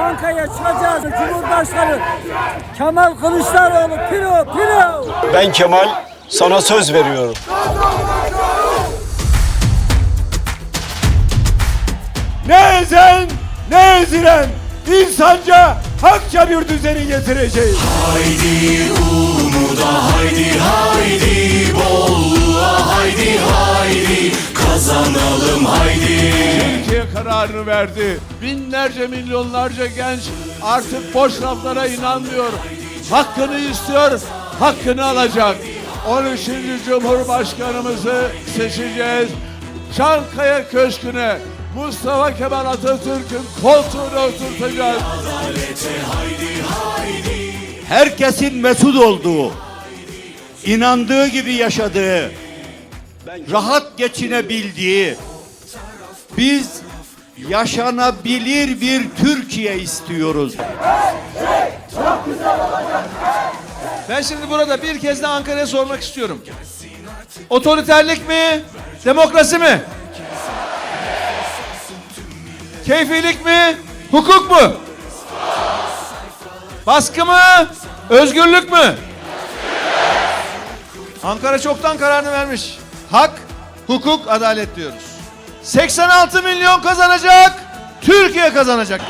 Çankaya çıkacağız. Cumhurbaşkanı Kemal Kılıçdaroğlu piro piro. Ben Kemal sana söz veriyorum. Ne ezen ne ezilen insanca hakça bir düzeni getireceğiz. Haydi umuda haydi haydi kararını verdi. Binlerce milyonlarca genç artık boş laflara inanmıyor. Hakkını istiyor, hakkını alacak. 13. Cumhurbaşkanımızı seçeceğiz. Çankaya Köşkü'ne Mustafa Kemal Atatürk'ün koltuğuna oturtacağız. herkesin mesut olduğu, inandığı gibi yaşadığı, rahat geçinebildiği, biz yaşanabilir bir Türkiye istiyoruz. Ben şimdi burada bir kez de Ankara'ya sormak istiyorum. Otoriterlik mi? Demokrasi mi? Keyfilik mi? Hukuk mu? Baskı mı? Özgürlük mü? Ankara çoktan kararını vermiş. Hak, hukuk, adalet diyoruz. 86 milyon kazanacak, Türkiye kazanacak.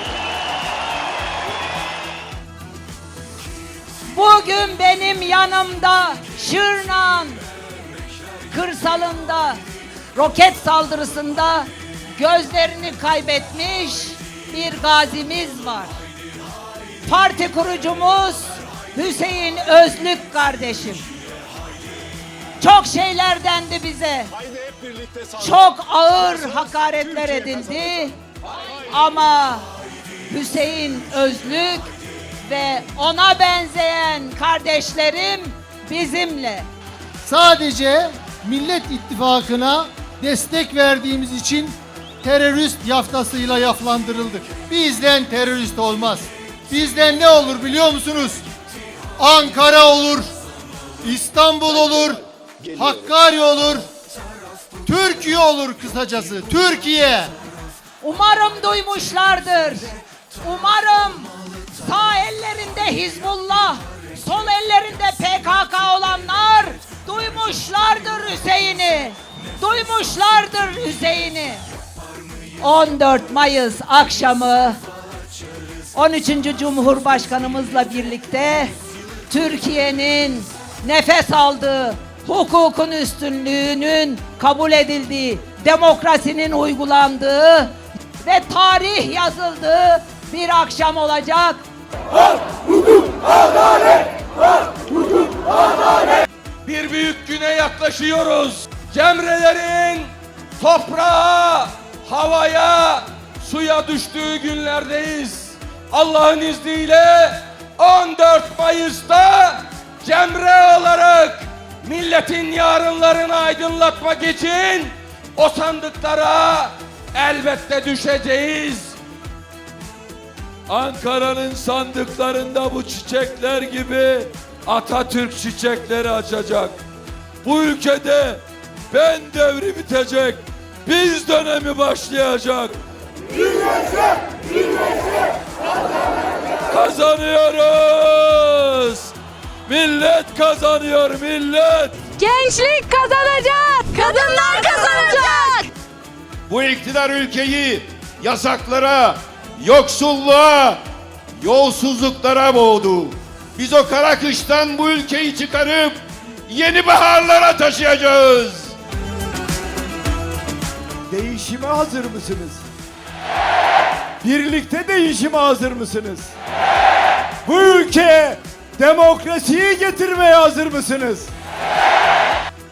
Bugün benim yanımda Şırnak'ın kırsalında roket saldırısında gözlerini kaybetmiş bir gazimiz var. Parti kurucumuz Hüseyin Özlük kardeşim. Çok şeyler dendi bize. Çok ağır hakaretler edildi. Ama Hüseyin Özlük ve ona benzeyen kardeşlerim bizimle. sadece Millet İttifakı'na destek verdiğimiz için terörist yaftasıyla yaflandırıldık. Bizden terörist olmaz. Bizden ne olur biliyor musunuz? Ankara olur, İstanbul olur, Hakkari olur, Türkiye olur kısacası. Türkiye. Umarım duymuşlardır. Umarım sağ ellerinde Hizbullah, sol ellerinde PKK olanlar duymuşlardır Hüseyin'i. Duymuşlardır Hüseyin'i. 14 Mayıs akşamı 13. Cumhurbaşkanımızla birlikte Türkiye'nin nefes aldığı, hukukun üstünlüğünün kabul edildiği, demokrasinin uygulandığı ve tarih yazıldığı bir akşam olacak. Bir büyük güne yaklaşıyoruz. Cemrelerin toprağa, havaya, suya düştüğü günlerdeyiz. Allah'ın izniyle 14 Mayıs'ta milletin yarınlarını aydınlatmak için o sandıklara elbette düşeceğiz. Ankara'nın sandıklarında bu çiçekler gibi Atatürk çiçekleri açacak. Bu ülkede ben devri bitecek. Biz dönemi başlayacak. Kazanıyoruz. Millet kazanıyor millet. Gençlik kazanacak. Kadınlar kazanacak. Bu iktidar ülkeyi yasaklara, yoksulluğa, yolsuzluklara boğdu. Biz o kara kıştan bu ülkeyi çıkarıp yeni baharlara taşıyacağız. Değişime hazır mısınız? Birlikte değişime hazır mısınız? Bu ülkeye demokrasiyi getirmeye hazır mısınız?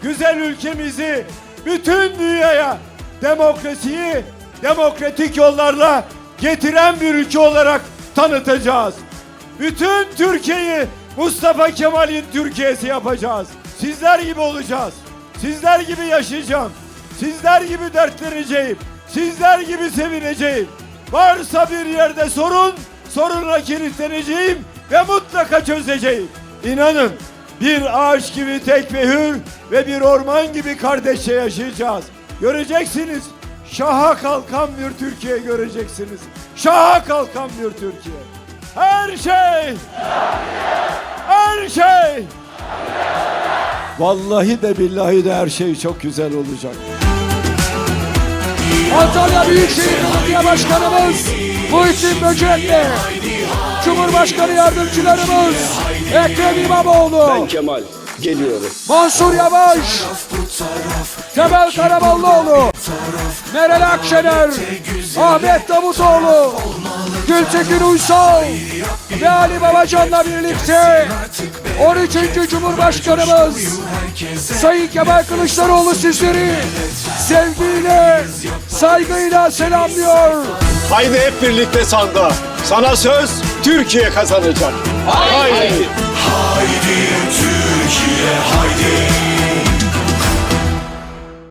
Güzel ülkemizi bütün dünyaya demokrasiyi demokratik yollarla getiren bir ülke olarak tanıtacağız. Bütün Türkiye'yi Mustafa Kemal'in Türkiye'si yapacağız. Sizler gibi olacağız. Sizler gibi yaşayacağım. Sizler gibi dertleneceğim. Sizler gibi sevineceğim. Varsa bir yerde sorun, soruna kilitleneceğim ve mutlaka çözeceğim. İnanın bir ağaç gibi tek ve hür ve bir orman gibi kardeşçe yaşayacağız. Göreceksiniz şaha kalkan bir Türkiye göreceksiniz. Şaha kalkan bir Türkiye. Her şey, her şey. Vallahi de billahi de her şey çok güzel olacak. Antalya Büyükşehir Belediye Başkanımız Muhittin Böcekli. Cumhurbaşkanı Yardımcılarımız Ekrem İmamoğlu. Kemal geliyorum. Mansur Yavaş. Temel Karamollaoğlu. Meral Akşener. Ahmet Davutoğlu. Gültekin Uysal. Ve Ali Babacan'la birlikte 13. Cumhurbaşkanımız Sayın Kemal Kılıçdaroğlu sizleri sevgiyle, saygıyla selamlıyor. Haydi hep birlikte sanda. Sana söz Türkiye kazanacak. Haydi. Haydi Türkiye haydi